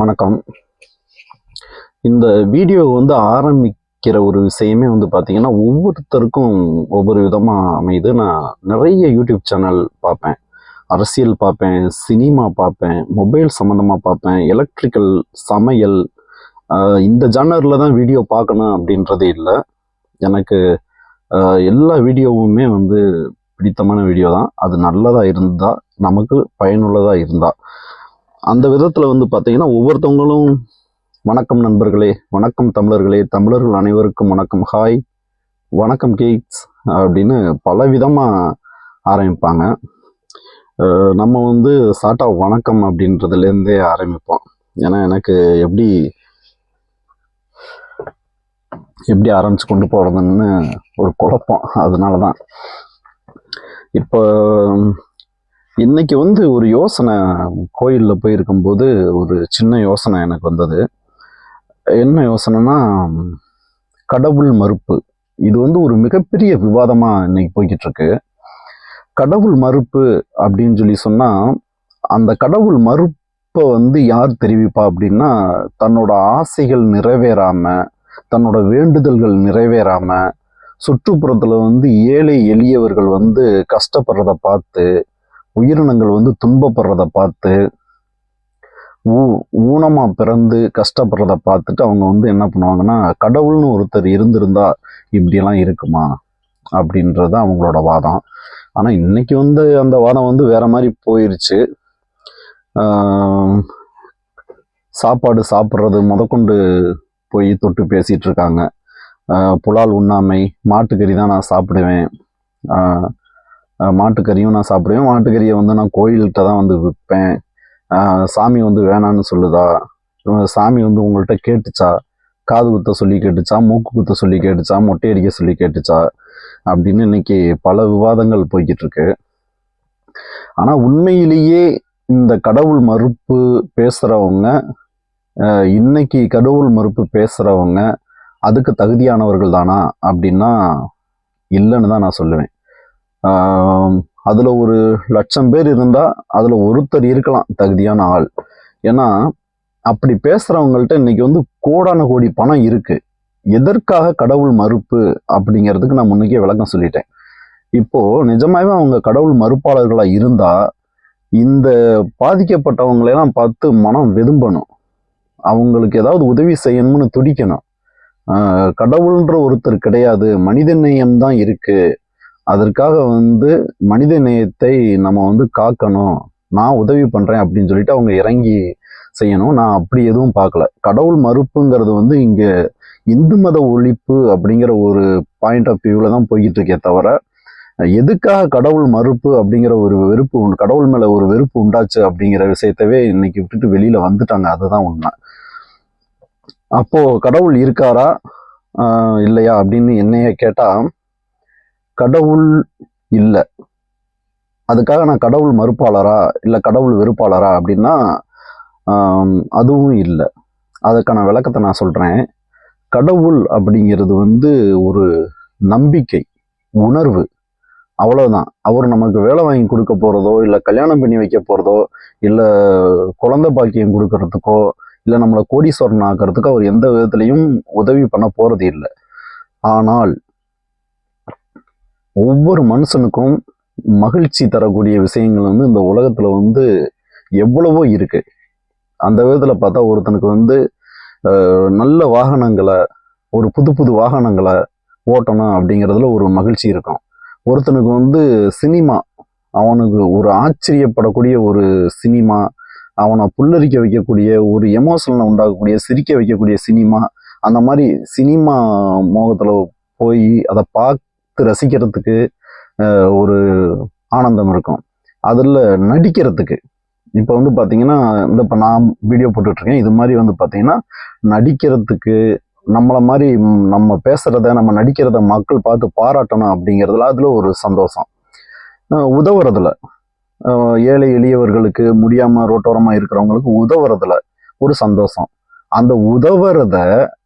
வணக்கம். இந்த வீடியோ வந்து ஆரம்பிக்கிற ஒரு விஷயமே வந்து பார்த்தீங்கன்னா ஒவ்வொருத்தருக்கும் ஒவ்வொரு விதமாக அமையுது. நான் நிறைய யூடியூப் சேனல் பார்ப்பேன். அரசியல் பார்ப்பேன் சினிமா பார்ப்பேன் மொபைல் சம்மந்தமாக பார்ப்பேன் எலக்ட்ரிக்கல் சமையல் ஆஹ் இந்த ஜானரில் தான் வீடியோ பார்க்கணும் அப்படின்றதே இல்லை. எனக்கு எல்லா வீடியோவுமே வந்து பிடித்தமான வீடியோ தான். அது நல்லதாக இருந்தால் நமக்கு பயனுள்ளதாக இருந்தால் அந்த விதத்தில் வந்து பார்த்தீங்கன்னா ஒவ்வொருத்தவங்களும் வணக்கம் நண்பர்களே வணக்கம் தமிழர்களே தமிழர்கள் அனைவருக்கும் வணக்கம். ஹாய் வணக்கம் கேக்ஸ் அப்படின்னு பல விதமாக ஆரம்பிப்பாங்க நம்ம வந்து சாட்டா வணக்கம் அப்படின்றதுலேருந்தே ஆரம்பிப்போம். ஏன்னா எனக்கு எப்படி எப்படி ஆரம்பித்து கொண்டு போகிறதுன்னு ஒரு குழப்பம். அதனால தான் இப்போ இன்னைக்கு வந்து ஒரு யோசனை கோயிலில் போயிருக்கும்போது ஒரு சின்ன யோசனை எனக்கு வந்தது. என்ன யோசனைனா கடவுள் மறுப்பு. இது வந்து ஒரு மிகப்பெரிய விவாதமாக இன்னைக்கு போய்கிட்டு இருக்கு கடவுள் மறுப்பு அப்படின்னு சொல்லி சொன்னால் அந்த கடவுள் மறுப்பை வந்து யார் தெரிவிப்பா அப்படின்னா தன்னோட ஆசைகள் நிறைவேறாமல் தன்னோட வேண்டுதல்கள் நிறைவேறாமல் சுற்றுப்புறத்தில் வந்து ஏழை எளியவர்கள் வந்து கஷ்டப்படுறத பார்த்து உயிரினங்கள் வந்து துன்பப்படுறத பார்த்து ஊ ஊனமாக பிறந்து கஷ்டப்படுறத பார்த்துட்டு அவங்க வந்து என்ன பண்ணுவாங்கன்னா கடவுள்னு ஒருத்தர் இருந்திருந்தா இப்படியெல்லாம் இருக்குமா? அப்படின்றது அவங்களோட வாதம். ஆனால் இன்னைக்கு வந்து அந்த வாதம் வந்து வேற மாதிரி போயிருச்சு. சாப்பாடு சாப்பிட்றது முதற்கொண்டு போய் தொட்டு பேசிகிட்டு இருக்காங்க. புலால் உண்ணாமை மாட்டுக்கறி தான் நான் சாப்பிடுவேன். மாட்டுக்கறியும் நான் சாப்பிடுவேன். மாட்டுக்கறியை வந்து நான் கோயில்கிட்ட தான் வந்து விற்பேன். சாமி வந்து வேணான்னு சொல்லுதா? சாமி வந்து உங்கள்கிட்ட கேட்டுச்சா? காது குத்த சொல்லி கேட்டுச்சா? மூக்கு குத்த சொல்லி கேட்டுச்சா? மொட்டை அடிக்க சொல்லி கேட்டுச்சா? அப்படின்னு இன்னைக்கு பல விவாதங்கள் போய்கிட்டு இருக்கு ஆனால் உண்மையிலேயே இந்த கடவுள் மறுப்பு பேசுகிறவங்க இன்னைக்கு கடவுள் மறுப்பு பேசுகிறவங்க அதுக்கு தகுதியானவர்கள் தானா? அப்படின்னா இல்லைன்னு தான் நான் சொல்லுவேன். அதில் ஒரு லட்சம் பேர் இருந்தால் அதில் ஒருத்தர் இருக்கலாம் தகுதியான ஆள். ஏன்னா அப்படி பேசுகிறவங்கள்ட்ட இன்னைக்கு வந்து கோடான கோடி பணம் இருக்குது எதற்காக கடவுள் மறுப்பு அப்படிங்கிறதுக்கு நான் முன்னக்கே விளக்கம் சொல்லிட்டேன். இப்போது நிஜமாகவே அவங்க கடவுள் மறுப்பாளர்களாக இருந்தால் இந்த பாதிக்கப்பட்டவங்களெல்லாம் பார்த்து மனம் வெதும்பணும். அவங்களுக்கு ஏதாவது உதவி செய்யணும்னு துடிக்கணும். கடவுள்ன்ற ஒருத்தர் கிடையாது. மனிதநேயம் தான் இருக்குது அதற்காக வந்து மனித நேயத்தை நம்ம வந்து காக்கணும். நான் உதவி பண்றேன் அப்படின்னு சொல்லிட்டு அவங்க இறங்கி செய்யணும். நான் அப்படி எதுவும் பார்க்கல. கடவுள் மறுப்புங்கிறது வந்து இங்க இந்து மத ஒழிப்பு அப்படிங்கிற ஒரு பாயிண்ட் ஆஃப் வியூவில் தான் போய்கிட்டு இருக்கே தவிர எதுக்காக கடவுள் மறுப்பு அப்படிங்கிற ஒரு வெறுப்பு உண்டு கடவுள் மேல ஒரு வெறுப்பு உண்டாச்சு அப்படிங்கிற விஷயத்தவே இன்னைக்கு விட்டுட்டு வெளியில வந்துட்டாங்க. அதுதான் உண்மை. அப்போ கடவுள் இருக்காரா? இல்லையா அப்படின்னு என்னைய கேட்டால் கடவுள் இல்லை. அதுக்காக நான் கடவுள் மறுப்பாளரா இல்லை கடவுள் வெறுப்பாளரா அப்படின்னா அதுவும் இல்லை. அதுக்கான விளக்கத்தை நான் சொல்கிறேன் கடவுள் அப்படிங்கிறது வந்து ஒரு நம்பிக்கை உணர்வு. அவ்வளோதான் அவர் நமக்கு வேலை வாங்கி கொடுக்க போகிறதோ இல்லை கல்யாணம் பண்ணி வைக்க போகிறதோ இல்லை குழந்த பாக்கியம் கொடுக்கறதுக்கோ இல்லை நம்மளை கோடீஸ்வரன் ஆக்கிறதுக்கோ அவர் எந்த விதத்துலையும் உதவி பண்ண போகிறது இல்லை. ஆனால் ஒவ்வொரு மனுஷனுக்கும் மகிழ்ச்சி தரக்கூடிய விஷயங்கள் வந்து இந்த உலகத்தில் வந்து எவ்வளவோ இருக்கு. அந்த விதத்தில் பார்த்தா ஒருத்தனுக்கு வந்து நல்ல வாகனங்களை ஒரு புது புது வாகனங்களை ஓட்டணும் அப்படிங்கிறதுல ஒரு மகிழ்ச்சி இருக்கும். ஒருத்தனுக்கு வந்து சினிமா அவனுக்கு ஒரு ஆச்சரியப்படக்கூடிய ஒரு சினிமா அவனை புல்லரிக்க வைக்கக்கூடிய ஒரு எமோஷனலை உண்டாகக்கூடிய சிரிக்க வைக்கக்கூடிய சினிமா அந்த மாதிரி சினிமா மோகத்தில் போய் அதை பார்க்க ரசிக்கிறதுக்கு ஒரு ஆனந்தம் இருக்கும். அதில் நடிக்கிறதுக்கு. இப்போ வந்து பார்த்தீங்கன்னா இந்த இப்போ நான் வீடியோ போட்டுட்ருக்கேன். இது மாதிரி வந்து பார்த்தீங்கன்னா நடிக்கிறதுக்கு நம்மளை மாதிரி நம்ம பேசுகிறத நம்ம நடிக்கிறத மக்கள் பார்த்து பாராட்டணும் அப்படிங்கிறதுல அதில் ஒரு சந்தோஷம். உதவுறதுல. ஏழை எளியவர்களுக்கு முடியாமல் ரோட்டோரமாக இருக்கிறவங்களுக்கு உதவுறதுல ஒரு சந்தோஷம். அந்த உதவுறத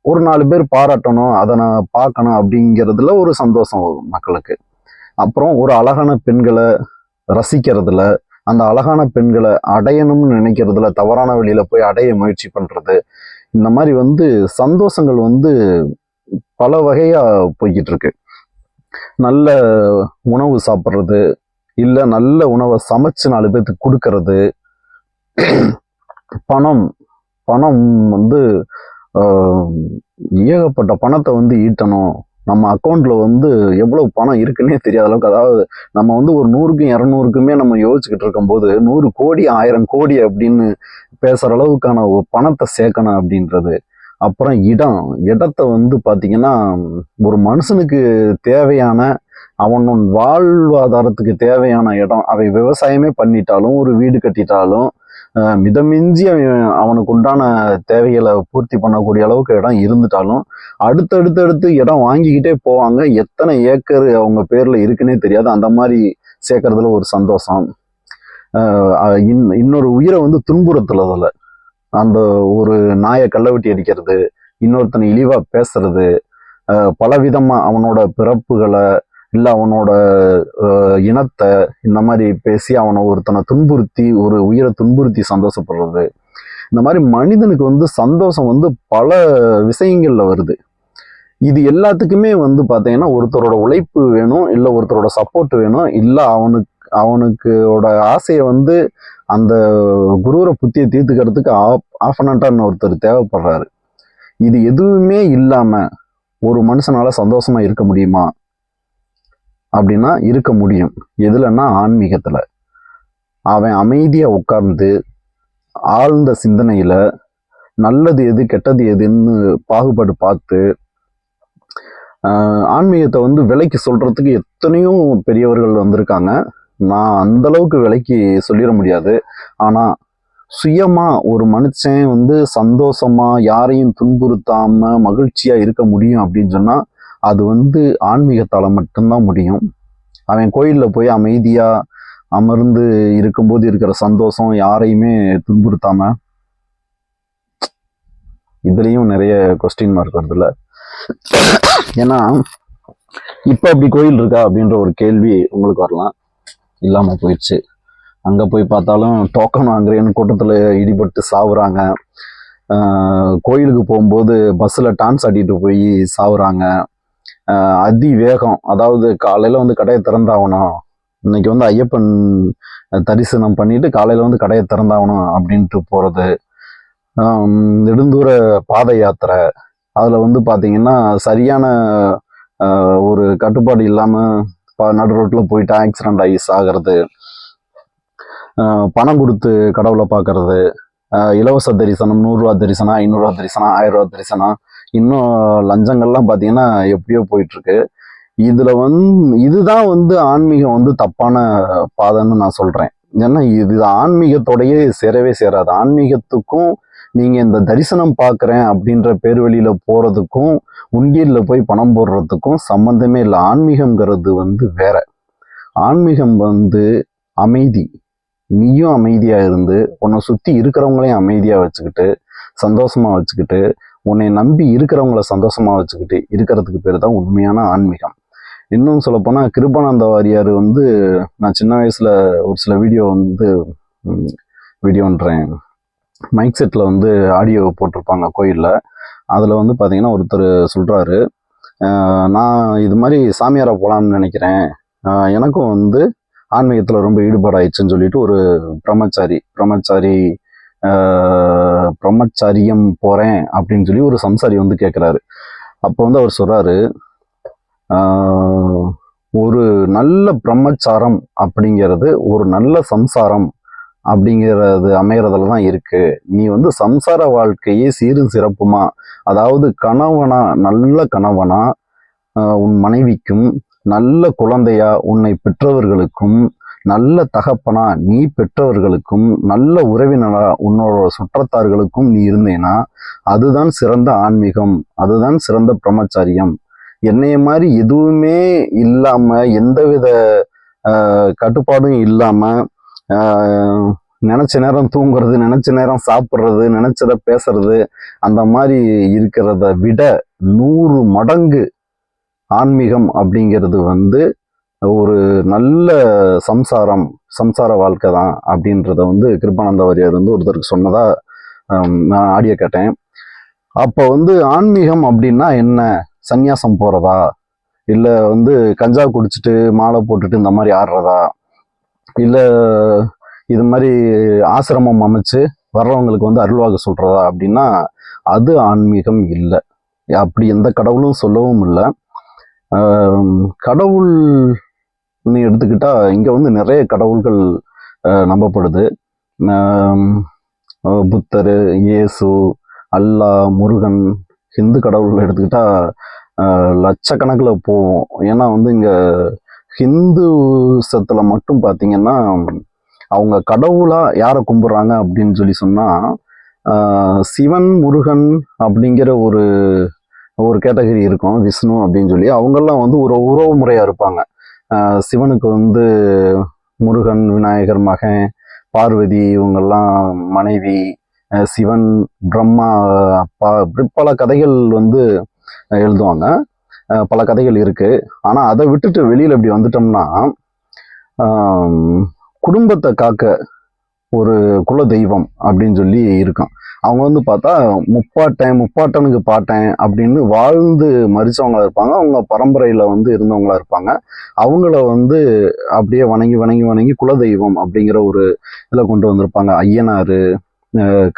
ஒரு நாலு பேர் பாராட்டணும் அதை நான் பார்க்கணும் அப்படிங்கிறதுல ஒரு சந்தோஷம் வரும் மக்களுக்கு. அப்புறம் ஒரு அழகான பெண்களை ரசிக்கிறதுல அந்த அழகான பெண்களை அடையணும்னு நினைக்கிறதுல தவறான வழியில போய் அடைய முயற்சி பண்றது இந்த மாதிரி வந்து சந்தோஷங்கள் வந்து பல வகையா போய்கிட்டு இருக்கு நல்ல உணவு சாப்பிட்றது இல்லை நல்ல உணவை சமைச்சு நாலு பேர்த்துக்கு கொடுக்கறது பணம் பணம் வந்து ஏகப்பட்ட பணத்தை வந்து ஈட்டணும். நம்ம அக்கௌண்ட்ல வந்து எவ்வளவு பணம் இருக்குன்னே தெரியாத அளவுக்கு அதாவது நம்ம வந்து ஒரு நூறுக்கும் இரநூறுக்குமே நம்ம யோசிச்சுக்கிட்டு இருக்கும்போது நூறு கோடி ஆயிரம் கோடி அப்படின்னு பேசுற அளவுக்கான ஒரு பணத்தை சேர்க்கணும் அப்படின்றது. அப்புறம் இடம். இடத்த வந்து பார்த்தீங்கன்னா ஒரு மனுஷனுக்கு தேவையான அவனோட வாழ்வாதாரத்துக்கு தேவையான இடம். அவை விவசாயமே பண்ணிட்டாலும் ஒரு வீடு கட்டிட்டாலும் மிதமிஞ்சி அவன் அவனுக்கு உண்டான தேவைகளை பூர்த்தி பண்ணக்கூடிய அளவுக்கு இடம் இருந்துட்டாலும் அடுத்தடுத்தடுத்து இடம் வாங்கிக்கிட்டே போவாங்க. எத்தனை ஏக்கர் அவங்க பேரில் இருக்குன்னே தெரியாது. அந்த மாதிரி சேர்க்கறதுல ஒரு சந்தோஷம். இன்- இன்னொரு உயிரை வந்து துன்புறுத்துறதுல அந்த ஒரு நாயை கள்ளவெட்டி அடிக்கிறது இன்னொருத்தனை இழிவாக பேசுறது பலவிதமாக அவனோட பிறப்புகளை இல்லை அவனோட இனத்தை இந்த மாதிரி பேசி அவனை ஒருத்தனை துன்புறுத்தி ஒரு உயிரை துன்புறுத்தி சந்தோஷப்படுறது. இந்த மாதிரி மனிதனுக்கு வந்து சந்தோஷம் வந்து பல விஷயங்களில் வருது. இது எல்லாத்துக்குமே வந்து பார்த்தீங்கன்னா ஒருத்தரோட உழைப்பு வேணும் இல்லை ஒருத்தரோட சப்போர்ட் வேணும் இல்லை அவனுக்கு அவனுக்கோட ஆசையை வந்து அந்த குருவரை புத்தியை தீர்த்துக்கிறதுக்கு ஆஃபனண்டான ஒருத்தர் தேவைப்படுறாரு. இது எதுவுமே இல்லாமல் ஒரு மனுஷனால் சந்தோஷமாக இருக்க முடியுமா? அப்படின்னா இருக்க முடியும். எதுலன்னா ஆன்மீகத்தில். அவன் அமைதியாக உட்கார்ந்து ஆழ்ந்த சிந்தனையில் நல்லது எது கெட்டது எதுன்னு பாகுபாடு பார்த்து ஆன்மீகத்தை வந்து விலைக்கு சொல்கிறதுக்கு எத்தனையோ பெரியவர்கள் வந்திருக்காங்க. நான் அந்த அளவுக்கு விலைக்கு சொல்லிட முடியாது. ஆனால் சுயமாக ஒரு மனுஷன் வந்து சந்தோஷமா யாரையும் துன்புறுத்தாமல் மகிழ்ச்சியாக இருக்க முடியும் அப்படின்னு சொன்னால் அது வந்து ஆன்மீகத்தால் மட்டும்தான் முடியும். அவன் கோயிலில் போய் அமைதியாக அமர்ந்து இருக்கும்போது இருக்கிற சந்தோஷம் யாரையுமே துன்புறுத்தாம இதுலேயும் நிறைய கொஸ்டின் மார்க் வருதுல்ல. ஏன்னா இப்போ அப்படி கோயில் இருக்கா அப்படின்ற ஒரு கேள்வி உங்களுக்கு வரலாம். இல்லாமல் போயிடுச்சு. அங்கே போய் பார்த்தாலும் டோக்கன் வாங்குறேன்னு கூட்டத்தில் இடிபட்டு சாவுறாங்க. கோயிலுக்கு போகும்போது பஸ்ஸில் டான்ஸ் ஆடிட்டு போய் சாவுறாங்க. அதிவேகம். அதி வேகம் அதாவது காலையில் வந்து கடையை திறந்தாகணும். இன்னைக்கு வந்து ஐயப்பன் தரிசனம் பண்ணிட்டு காலையில் வந்து கடையை திறந்தாகணும் அப்படின்ட்டு போகிறது நெடுந்தூர பாத யாத்திரை. அதில் வந்து பார்த்தீங்கன்னா சரியான ஒரு கட்டுப்பாடு இல்லாமல் நடு ரோட்டில் போயிட்டு ஆக்சிடென்ட் ஆகி சாகிறது. பணம் கொடுத்து கடவுளை பார்க்கறது இலவச தரிசனம் நூறுரூவா தரிசனம் ஐநூறுரூவா தரிசனம் ஆயிரம் ரூபா தரிசனம் இன்னும் லஞ்சங்கள்லாம் பார்த்தீங்கன்னா எப்படியோ போயிட்டுருக்கு. இதில் வந்து இதுதான் வந்து ஆன்மீகம் வந்து தப்பான பாதைன்னு நான் சொல்கிறேன் ஏன்னா இது ஆன்மீகத்தோடையே சேரவே சேராது. ஆன்மீகத்துக்கும் நீங்கள் இந்த தரிசனம் பார்க்குறேன் அப்படின்ற பேர் வழியில போகிறதுக்கும் உண்டியலில் போய் பணம் போடுறதுக்கும் சம்மந்தமே இல்லை. ஆன்மீகம்ங்கிறது வந்து வேற. ஆன்மீகம் வந்து அமைதி. நீயும் அமைதியாக இருந்து உன்னை சுற்றி இருக்கிறவங்களையும் அமைதியாக வச்சுக்கிட்டு சந்தோஷமாக வச்சுக்கிட்டு உன்னை நம்பி இருக்கிறவங்கள சந்தோஷமா வச்சுக்கிட்டு இருக்கிறதுக்கு பேர் தான் உண்மையான ஆன்மீகம். இன்னும் சொல்லப்போனால் கிருபானந்த வாரியார் வந்து நான் சின்ன வயசில் ஒரு சில வீடியோ வந்து வீடியோன்றேன் மைக் செட்டில் வந்து ஆடியோ போட்டிருப்பாங்க கோயிலில். அதில் வந்து பார்த்தீங்கன்னா ஒருத்தர் சொல்கிறாரு நான் இது மாதிரி சாமியாரை போகலாம்னு நினைக்கிறேன். எனக்கும் வந்து ஆன்மீகத்தில் ரொம்ப ஈடுபாடாயிடுச்சுன்னு சொல்லிட்டு ஒரு பிரம்மச்சாரி பிரம்மச்சாரி பிரம்மச்சாரியம் போகிறேன் அப்படின்னு சொல்லி ஒரு சம்சாரி வந்து கேட்குறாரு அப்போ வந்து அவர் சொல்கிறாரு ஒரு நல்ல பிரம்மச்சாரம் அப்படிங்கிறது ஒரு நல்ல சம்சாரம் அப்படிங்கிறது அமையறதுல தான் இருக்கு. நீ வந்து சம்சார வாழ்க்கையே சீரும் சிறப்புமா? அதாவது கணவனா நல்ல கணவனா உன் மனைவிக்கும் நல்ல குழந்தையா உன்னை பெற்றவர்களுக்கும் நல்ல தகப்பனா நீ பெற்றவர்களுக்கும் நல்ல உறவினரா உன்னோட சுற்றத்தார்களுக்கும் நீ இருந்தேனா அதுதான் சிறந்த ஆன்மீகம் அதுதான் சிறந்த பிரம்மச்சாரியம். என்னைய மாதிரி எதுவுமே இல்லாம எந்தவித கட்டுப்பாடும் இல்லாம நினச்ச நேரம் தூங்குறது நினச்ச நேரம் சாப்பிட்றது நினச்சத பேசுறது அந்த மாதிரி இருக்கிறத விட நூறு மடங்கு ஆன்மீகம் அப்படிங்கிறது வந்து ஒரு நல்ல சம்சாரம் சம்சார வாழ்க்கை தான் அப்படின்றத வந்து கிருபானந்த வாரியார் வந்து ஒருத்தருக்கு சொன்னதா நான் ஆடியோ கேட்டேன். அப்போ வந்து ஆன்மீகம் அப்படின்னா என்ன? சந்நியாசம் போறதா? இல்லை வந்து கஞ்சா குடிச்சிட்டு மாலை போட்டுட்டு இந்த மாதிரி ஆடுறதா? இல்லை இது மாதிரி ஆசிரமம் அமைச்சு வர்றவங்களுக்கு வந்து அருள்வாக்கு சொல்றதா அப்படின்னா அது ஆன்மீகம் இல்லை. அப்படி எந்த கடவுளும் சொல்லவும் இல்லை. கடவுள் இன்னும் எடுத்துக்கிட்டால் இங்கே வந்து நிறைய கடவுள்கள் நம்பப்படுது. புத்தர் இயேசு அல்லாஹ் முருகன் ஹிந்து கடவுள்கள் எடுத்துக்கிட்டால் லட்சக்கணக்கில் போவோம். ஏன்னா வந்து இங்கே ஹிந்து சத்தில் மட்டும் பார்த்திங்கன்னா அவங்க கடவுளாக யாரை கும்பிட்றாங்க அப்படின்னு சொல்லி சொன்னால் சிவன் முருகன் அப்படிங்கிற ஒரு ஒரு கேட்டகரி இருக்கும். விஷ்ணு அப்படின்னு சொல்லி. அவங்கெல்லாம் வந்து ஒரு உறவு முறையாக இருப்பாங்க. சிவனுக்கு வந்து முருகன் விநாயகர் மகன் பார்வதி இவங்கெல்லாம் மனைவி சிவன் பிரம்மா அப்பா இப்படி பல கதைகள் வந்து எழுதுவாங்க. பல கதைகள் இருக்குது ஆனால் அதை விட்டுட்டு வெளியில் இப்படி வந்துட்டோம்னா குடும்பத்தை காக்க ஒரு குல தெய்வம் அப்படின்னு சொல்லி இருக்கும். அவங்க வந்து பார்த்தா முப்பாட்டன் முப்பாட்டனுக்கு பாட்டேன் அப்படின்னு வாழ்ந்து மறிச்சவங்களா இருப்பாங்க. அவங்க பரம்பரையில வந்து இருந்தவங்களா இருப்பாங்க. அவங்கள வந்து அப்படியே வணங்கி வணங்கி வணங்கி குலதெய்வம் அப்படிங்கிற ஒரு இதில் கொண்டு வந்திருப்பாங்க. ஐயனாரு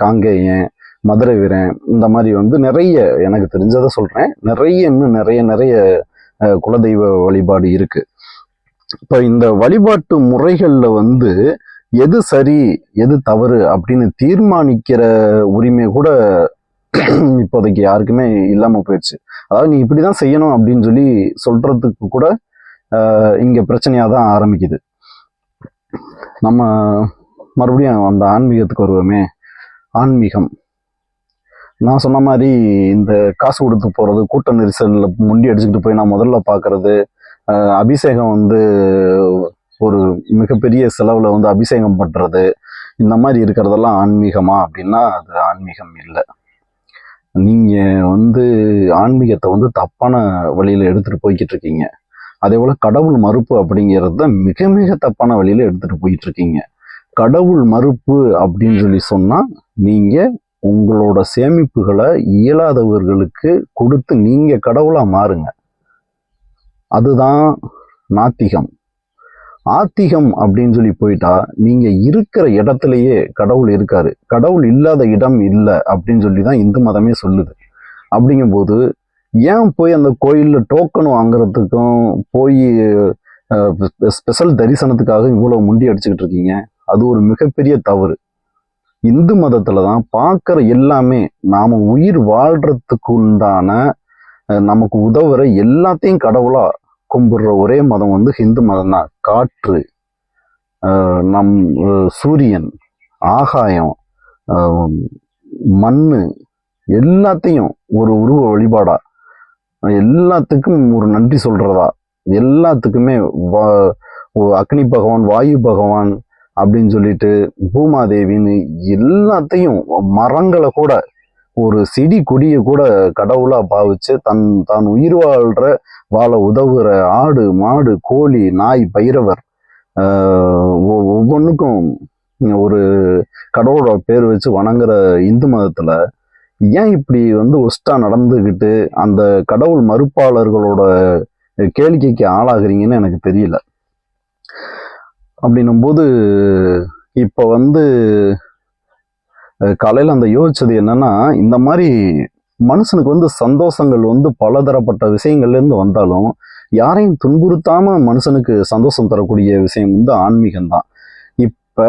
காங்கேயன் மதுரை வீரன் இந்த மாதிரி வந்து நிறைய எனக்கு தெரிஞ்சதை சொல்றேன். நிறைய இன்னும் நிறைய நிறைய குலதெய்வ வழிபாடு இருக்கு. இப்போ இந்த வழிபாட்டு முறைகளில் வந்து எது சரி எது தவறு அப்படின்னு தீர்மானிக்கிற உரிமை கூட இப்போதைக்கு யாருக்குமே இல்லாமல் போயிடுச்சு அதாவது நீ இப்படி தான் செய்யணும் அப்படின்னு சொல்லி சொல்கிறதுக்கு கூட இங்கே பிரச்சனையாக தான் ஆரம்பிக்குது. நம்ம மறுபடியும் அந்த ஆன்மீகத்துக்கு வருவோமே. ஆன்மீகம். நான் சொன்ன மாதிரி இந்த காசு கொடுத்து போகிறது கூட்ட நெரிசலில் முண்டி அடிச்சுக்கிட்டு போய் நான் முதல்ல பார்க்குறது அபிஷேகம் வந்து ஒரு மிகப்பெரிய செலவில் வந்து அபிஷேகம் பண்ணுறது இந்த மாதிரி இருக்கிறதெல்லாம் ஆன்மீகமா அப்படின்னா அது ஆன்மீகம் இல்லை. நீங்கள் வந்து ஆன்மீகத்தை வந்து தப்பான வழியில் எடுத்துகிட்டு போய்கிட்டு இருக்கீங்க. அதே போல் கடவுள் மறுப்பு அப்படிங்கிறது தான் மிக மிக தப்பான வழியில் எடுத்துகிட்டு போயிட்டு இருக்கீங்க. கடவுள் மறுப்பு அப்படின்னு சொல்லி சொன்னால் நீங்கள் உங்களோட சேமிப்புகளை இயலாதவர்களுக்கு கொடுத்து நீங்கள் கடவுளாக மாறுங்க. அதுதான் நாத்திகம். ஆத்திகம் அப்படின்னு சொல்லி போயிட்டா நீங்க இருக்கிற இடத்துலயே கடவுள் இருக்காரு. கடவுள் இல்லாத இடம் இல்லை அப்படின்னு சொல்லி தான் இந்து மதமே சொல்லுது. அப்படிங்கும்போது ஏன் போய் அந்த கோயிலில் டோக்கன் வாங்குறதுக்கும் போய் ஸ்பெஷல் தரிசனத்துக்காக இவ்வளோ முண்டி அடிச்சுக்கிட்டு இருக்கீங்க? அது ஒரு மிகப்பெரிய தவறு. இந்து மதத்தில் தான் பார்க்குற எல்லாமே நாம் உயிர் வாழ்கிறதுக்கு உண்டான நமக்கு உதவுற எல்லாத்தையும் கடவுளாக கும்பிடுற ஒரே மதம் வந்து ஹிந்து மதம் தான் காற்று நம் சூரியன் ஆகாயம் மண் எல்லாத்தையும் ஒரு உருவ வழிபாடா. எல்லாத்துக்கும் ஒரு நன்றி சொல்றதா. எல்லாத்துக்குமே வா- அக்னி பகவான் வாயு பகவான் அப்படின்னு சொல்லிட்டு பூமாதேவின்னு எல்லாத்தையும் மரங்களை கூட ஒரு செடி கொடியை கூட கடவுளாக பாவிச்சு தன் தான் உயிர் வாழ்கிற வாழ உதவுற ஆடு மாடு கோழி நாய் பைரவர் ஒ- ஒவ்வொன்றுக்கும் ஒரு கடவுளோட பேர் வச்சு வணங்குற இந்து மதத்தில் ஏன் இப்படி வந்து ஒஸ்டா நடந்துக்கிட்டு அந்த கடவுள் மறுப்பாளர்களோட கேளிக்கைக்கு ஆளாகிறீங்கன்னு எனக்கு தெரியல. அப்படின்னும் போது இப்போ வந்து காலையில் அந்த யோசிச்சது என்னன்னா இந்த மாதிரி மனுஷனுக்கு வந்து சந்தோஷங்கள் வந்து பலதரப்பட்ட விஷயங்கள்லேருந்து வந்தாலும் யாரையும் துன்புறுத்தாம மனுஷனுக்கு சந்தோஷம் தரக்கூடிய விஷயம் வந்து ஆன்மீகம் தான் இப்போ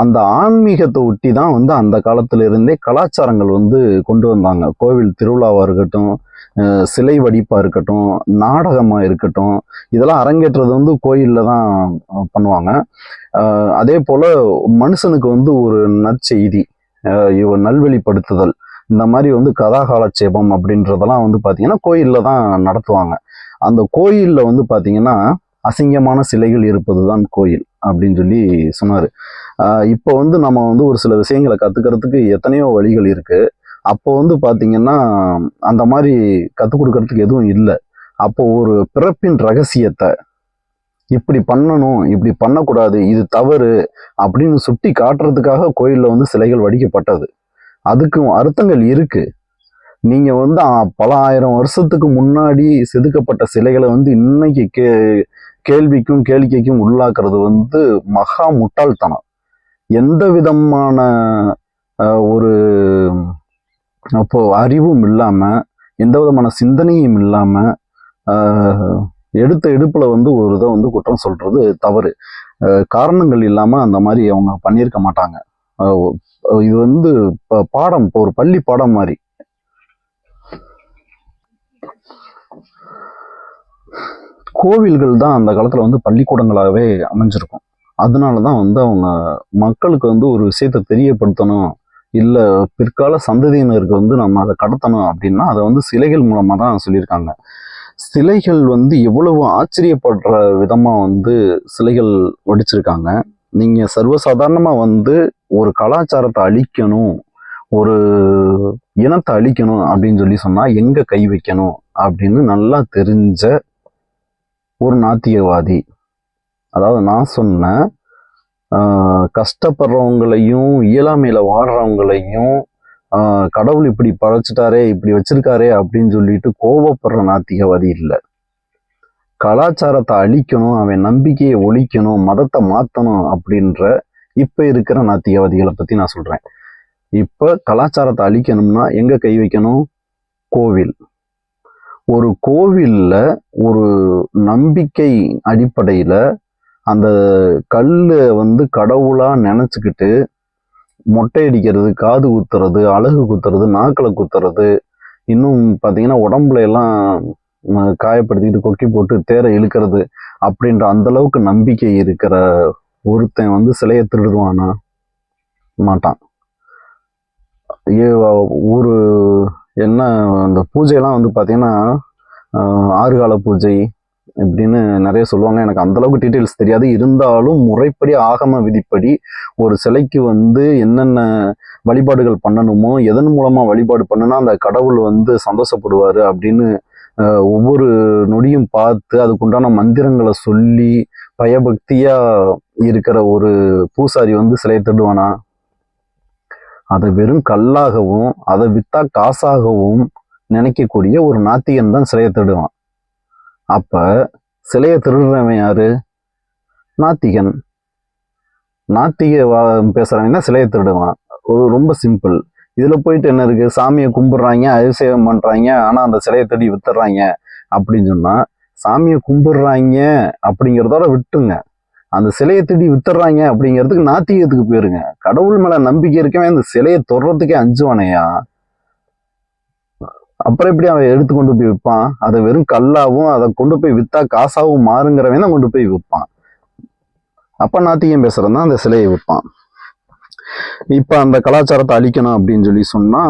அந்த ஆன்மீகத்தை ஒட்டி தான் வந்து அந்த காலத்துல இருந்தே கலாச்சாரங்கள் வந்து கொண்டு வந்தாங்க. கோவில் திருவிழாவாக இருக்கட்டும் சிலை வடிப்பாக இருக்கட்டும் நாடகமாக இருக்கட்டும் இதெல்லாம் அரங்கேற்றது வந்து கோயிலில் தான் பண்ணுவாங்க அதே போல் மனுஷனுக்கு வந்து ஒரு நற்செய்தி. நல்வழிப்படுத்துதல் இந்த மாதிரி வந்து கதாகாலட்சேபம் அப்படின்றதெல்லாம் வந்து பார்த்தீங்கன்னா கோயிலில் தான் நடத்துவாங்க. அந்த கோயிலில் வந்து பார்த்தீங்கன்னா அசிங்கமான சிலைகள் இருப்பது தான் கோயில் அப்படின்னு சொல்லி சொன்னார். இப்போ வந்து நம்ம வந்து ஒரு சில விஷயங்களை கற்றுக்கிறதுக்கு எத்தனையோ வழிகள் இருக்குது அப்போ வந்து பார்த்தீங்கன்னா அந்த மாதிரி கற்றுக் கொடுக்கறதுக்கு எதுவும் இல்லை. அப்போ ஒரு பிறப்பின் ரகசியத்தை இப்படி பண்ணணும் இப்படி பண்ணக்கூடாது இது தவறு அப்படின்னு சுட்டி காட்டுறதுக்காக கோயிலில் வந்து சிலைகள் வடிக்கப்பட்டது. அதுக்கும் அர்த்தங்கள் இருக்கு. நீங்க வந்து பல ஆயிரம் வருஷத்துக்கு முன்னாடி செதுக்கப்பட்ட சிலைகளை வந்து இன்னைக்கு கே கேள்விக்கும் கேளிக்கைக்கும் உள்ளாக்குறது வந்து மகா முட்டாள்தனம். எந்த விதமான ஒரு அப்போ அறிவும் இல்லாம எந்த விதமான சிந்தனையும் இல்லாம எடுத்த எடுப்புல வந்து ஒரு இதை வந்து குற்றம் சொல்றது தவறு. ஆஹ், காரணங்கள் இல்லாம அந்த மாதிரி அவங்க பண்ணியிருக்க மாட்டாங்க. இது வந்து பாடம் இப்போ ஒரு பள்ளி பாடம் மாதிரி. கோவில்கள் தான் அந்த காலத்துல வந்து பள்ளிக்கூடங்களாகவே அமைஞ்சிருக்கும். அதனால தான் வந்து அவங்க மக்களுக்கு வந்து ஒரு விஷயத்தை தெரியப்படுத்தணும் இல்லை பிற்கால சந்ததியினருக்கு வந்து நம்ம அதை கடத்தணும் அப்படின்னா அதை வந்து சிலைகள் மூலமாக தான் சொல்லியிருக்காங்க. சிலைகள் வந்து எவ்வளவு ஆச்சரியப்படுற விதமாக வந்து சிலைகள் வடிச்சிருக்காங்க. நீங்கள் சர்வசாதாரணமாக வந்து ஒரு கலாச்சாரத்தை அழிக்கணும் ஒரு இனத்தை அழிக்கணும் அப்படின்னு சொல்லி சொன்னால் எங்கே கை வைக்கணும் அப்படின்னு நல்லா தெரிஞ்ச ஒரு நாத்தியவாதி அதாவது நான் சொன்ன கஷ்டப்படுறவங்களையும் இயலாமையில் வாடுறவங்களையும் கடவுள் இப்படி படைச்சிட்டாரே இப்படி வச்சிருக்காரே அப்படின்னு சொல்லிட்டு கோபப்படுற நாத்திகவாதி இல்லை. கலாச்சாரத்தை அழிக்கணும் அவன் நம்பிக்கையை ஒழிக்கணும் மதத்தை மாற்றணும் அப்படின்ற இப்போ இருக்கிற நாத்திகவாதிகளை பற்றி நான் சொல்கிறேன் இப்போ கலாச்சாரத்தை அழிக்கணும்னா எங்கே கை வைக்கணும்? கோவில். ஒரு கோவிலில் ஒரு நம்பிக்கை அடிப்படையில் அந்த கல்லை வந்து கடவுளாக நினச்சிக்கிட்டு மொட்டை அடிக்கிறது காது குத்துறது அழகு குத்துறது நாக்களை குத்துறது இன்னும் பார்த்தீங்கன்னா உடம்புல எல்லாம் காயப்படுத்திக்கிட்டு கொக்கி போட்டு தேரை இழுக்கிறது அப்படின்ற அந்த அளவுக்கு நம்பிக்கை இருக்கிற ஒருத்தன் வந்து சிலையை திருடுவானா? மாட்டான். ஏ- ஒரு என்ன அந்த பூஜையெல்லாம் வந்து பார்த்தீங்கன்னா ஆறு ஆறுகால பூஜை இப்படின்னு நிறைய சொல்லுவாங்க. எனக்கு அந்த அளவுக்கு டீட்டெயில்ஸ் தெரியாது. இருந்தாலும் முறைப்படி ஆகம விதிப்படி ஒரு சிலைக்கு வந்து என்னென்ன வழிபாடுகள் பண்ணணுமோ எதன் மூலமா வழிபாடு பண்ணுனா அந்த கடவுள் வந்து சந்தோஷப்படுவார் அப்படின்னு ஒவ்வொரு நொடியும் பார்த்து அதுக்குண்டான மந்திரங்களை சொல்லி பயபக்தியா இருக்கிற ஒரு பூசாரி வந்து சிலையை திருடுவானா அதை வெறும் கல்லாகவும் அதை வித்தா காசாகவும் நினைக்கக்கூடிய ஒரு நாத்திகன் தான் சிலையை திருடுவான் அப்ப சிலையை திருடுறவன் யாரு? நாத்திகன். நாத்திக வா- பேசுறவன் தான் சிலையை திருடுவான். ஒரு ரொம்ப சிம்பிள் இதுல போயிட்டு என்ன இருக்கு? சாமியை கும்பிடுறாங்க அபிஷேகம் பண்றாங்க ஆனா அந்த சிலையை தேடி வித்துறாங்க அப்படின்னு சொன்னா சாமியை கும்பிடுறாங்க அப்படிங்கிறதோட விட்டுங்க அந்த சிலையை தேடி வித்துறாங்க அப்படிங்கிறதுக்கு நாத்திகத்துக்கு போயிருங்க கடவுள் மேலே நம்பிக்கை இருக்கவே அந்த சிலையை தொடுறதுக்கே அஞ்சுவானையா? அப்புறம் எப்படி அவன் எடுத்து கொண்டு போய் விற்பான்? அதை வெறும் கல்லாவும் அதை கொண்டு போய் வித்தா காசாவும் மாறுங்கிறவன் தான் கொண்டு போய் விற்பான். அப்ப நாத்திகம் பேசுறவன் தான் அந்த சிலையை விற்பான். இப்ப அந்த கலாச்சாரத்தை அழிக்கணும் அப்படின்னு சொல்லி சொன்னா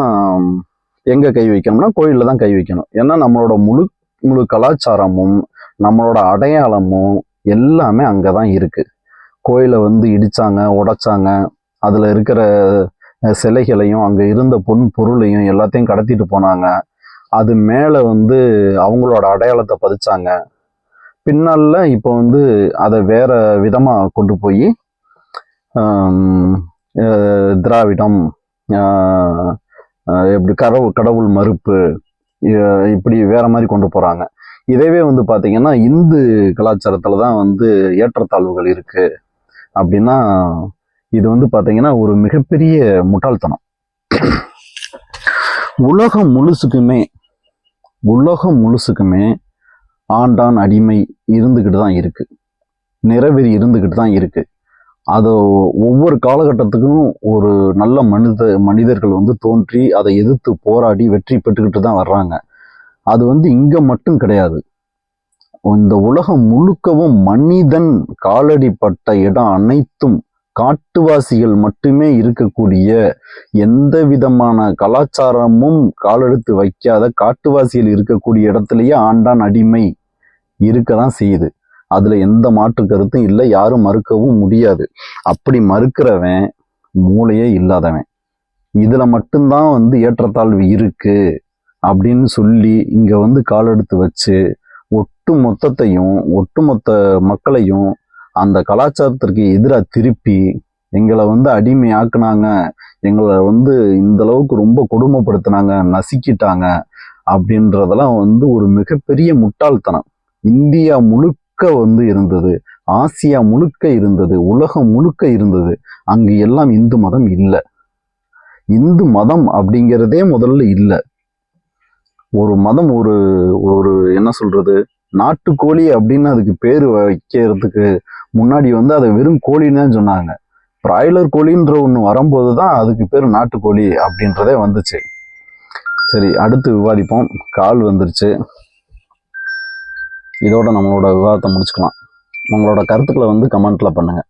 எங்க கை வைக்கணும்னா கோயில்ல தான் கை வைக்கணும். ஏன்னா நம்மளோட முழு முழு கலாச்சாரமும் நம்மளோட அடையாளமும் எல்லாமே அங்கதான் இருக்கு. கோயிலை வந்து இடிச்சாங்க உடைச்சாங்க. அதுல இருக்கிற சிலைகளையும் அங்க இருந்த பொன் பொருளையும் எல்லாத்தையும் கடத்திட்டு போனாங்க. அது மேலே வந்து அவங்களோட அடையாளத்தை பதிச்சாங்க. பின்னால் இப்போ வந்து அதை வேற விதமாக கொண்டு போய் திராவிடம் எப்படி கடவுள் கடவுள் மறுப்பு இப்படி வேற மாதிரி கொண்டு போகிறாங்க இதேவே வந்து பார்த்தீங்கன்னா இந்து கலாச்சாரத்தில் தான் வந்து ஏற்றத்தாழ்வுகள் இருக்குது அப்படின்னா இது வந்து பார்த்தீங்கன்னா ஒரு மிகப்பெரிய முட்டாள்தனம். உலகம் முழுசுக்குமே உலகம் முழுசுக்குமே ஆண்டான் அடிமை இருந்துக்கிட்டு தான் இருக்குது நிறவெறி இருந்துக்கிட்டு தான் இருக்குது அதை ஒவ்வொரு காலகட்டத்துக்கும் ஒரு நல்ல மனித மனிதர்கள் வந்து தோன்றி அதை எதிர்த்து போராடி வெற்றி பெற்றுக்கிட்டு தான் வர்றாங்க. அது வந்து இங்கே மட்டும் கிடையாது. இந்த உலகம் முழுக்கவும் மனிதன் காலடிப்பட்ட இடம் அனைத்தும் காட்டுவாசிகள் மட்டுமே இருக்கக்கூடிய எந்த விதமான கலாச்சாரமும் காலெடுத்து வைக்காத காட்டுவாசிகள் இருக்கக்கூடிய இடத்துலயே ஆண்டான் அடிமை இருக்க தான் செய்யுது. அதுல எந்த மாற்று கருத்தும் இல்லை யாரும் மறுக்கவும் முடியாது. அப்படி மறுக்கிறவன் மூளையே இல்லாதவன். இதுல மட்டும்தான் வந்து ஏற்றத்தாழ்வு இருக்கு அப்படின்னு சொல்லி இங்க வந்து காலெடுத்து வச்சு ஒட்டு மொத்தத்தையும் ஒட்டுமொத்த மக்களையும் அந்த கலாச்சாரத்திற்கு எதிராக திருப்பி எங்களை வந்து அடிமையாக்குனாங்க எங்களை வந்து இந்த அளவுக்கு ரொம்ப கொடுமைப்படுத்தினாங்க நசுக்கிட்டாங்க அப்படின்றதெல்லாம் வந்து ஒரு மிகப்பெரிய முட்டாள்தனம். இந்தியா முழுக்க வந்து இருந்தது ஆசியா முழுக்க இருந்தது உலகம் முழுக்க இருந்தது. அங்கு எல்லாம் இந்து மதம் இல்லை. இந்து மதம் அப்படிங்கிறதே முதல்ல இல்லை. ஒரு மதம் ஒரு ஒரு என்ன சொல்றது? நாட்டுக்கோழி அப்படின்னு அதுக்கு பேர் வைக்கிறதுக்கு முன்னாடி வந்து அதை வெறும் கோழின்னு தான் சொன்னாங்க. பிராய்லர் கோழின்ற ஒன்று வரும்போது தான் அதுக்கு பேர் நாட்டுக்கோழி அப்படின்றதே வந்துச்சு. சரி அடுத்து விவாதிப்போம். கால் வந்துருச்சு. இதோட நம்மளோட விவாதத்தை முடிச்சுக்கலாம். உங்களோட கருத்துக்களை வந்து கமெண்ட்ல பண்ணுங்க.